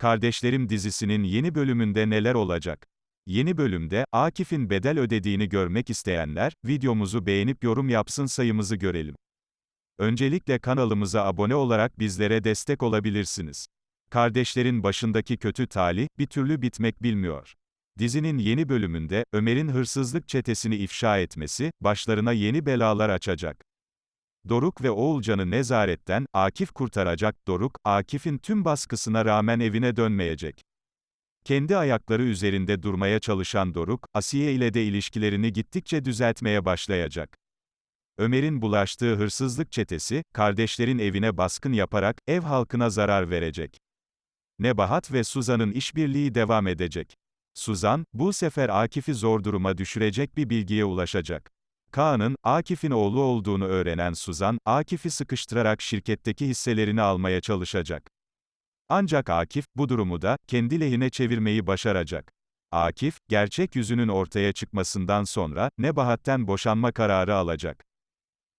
Kardeşlerim dizisinin yeni bölümünde neler olacak? Yeni bölümde, Akif'in bedel ödediğini görmek isteyenler, videomuzu beğenip yorum yapsın sayımızı görelim. Öncelikle kanalımıza abone olarak bizlere destek olabilirsiniz. Kardeşlerin başındaki kötü talih, bir türlü bitmek bilmiyor. Dizinin yeni bölümünde, Ömer'in hırsızlık çetesini ifşa etmesi, başlarına yeni belalar açacak. Doruk ve Oğulcan'ı nezaretten, Akif kurtaracak, Doruk, Akif'in tüm baskısına rağmen evine dönmeyecek. Kendi ayakları üzerinde durmaya çalışan Doruk, Asiye ile de ilişkilerini gittikçe düzeltmeye başlayacak. Ömer'in bulaştığı hırsızlık çetesi, kardeşlerin evine baskın yaparak, ev halkına zarar verecek. Nebahat ve Suzan'ın işbirliği devam edecek. Suzan, bu sefer Akif'i zor duruma düşürecek bir bilgiye ulaşacak. Kaan'ın, Akif'in oğlu olduğunu öğrenen Suzan, Akif'i sıkıştırarak şirketteki hisselerini almaya çalışacak. Ancak Akif, bu durumu da, kendi lehine çevirmeyi başaracak. Akif, gerçek yüzünün ortaya çıkmasından sonra, Nebahat'ten boşanma kararı alacak.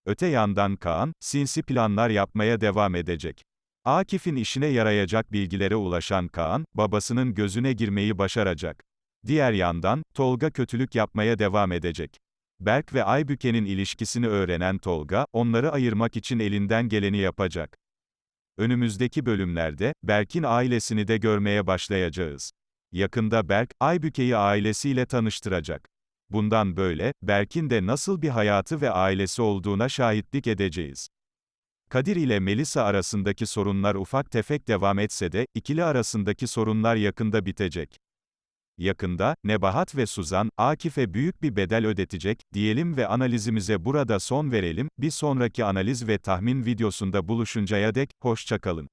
Öte yandan Kaan, sinsi planlar yapmaya devam edecek. Akif'in işine yarayacak bilgilere ulaşan Kaan, babasının gözüne girmeyi başaracak. Diğer yandan, Tolga kötülük yapmaya devam edecek. Berk ve Aybüke'nin ilişkisini öğrenen Tolga, onları ayırmak için elinden geleni yapacak. Önümüzdeki bölümlerde, Berk'in ailesini de görmeye başlayacağız. Yakında Berk, Aybüke'yi ailesiyle tanıştıracak. Bundan böyle, Berk'in de nasıl bir hayatı ve ailesi olduğuna şahitlik edeceğiz. Kadir ile Melisa arasındaki sorunlar ufak tefek devam etse de, ikili arasındaki sorunlar yakında bitecek. Yakında, Nebahat ve Suzan, Akif'e büyük bir bedel ödetecek, diyelim ve analizimize burada son verelim, bir sonraki analiz ve tahmin videosunda buluşuncaya dek, hoşçakalın.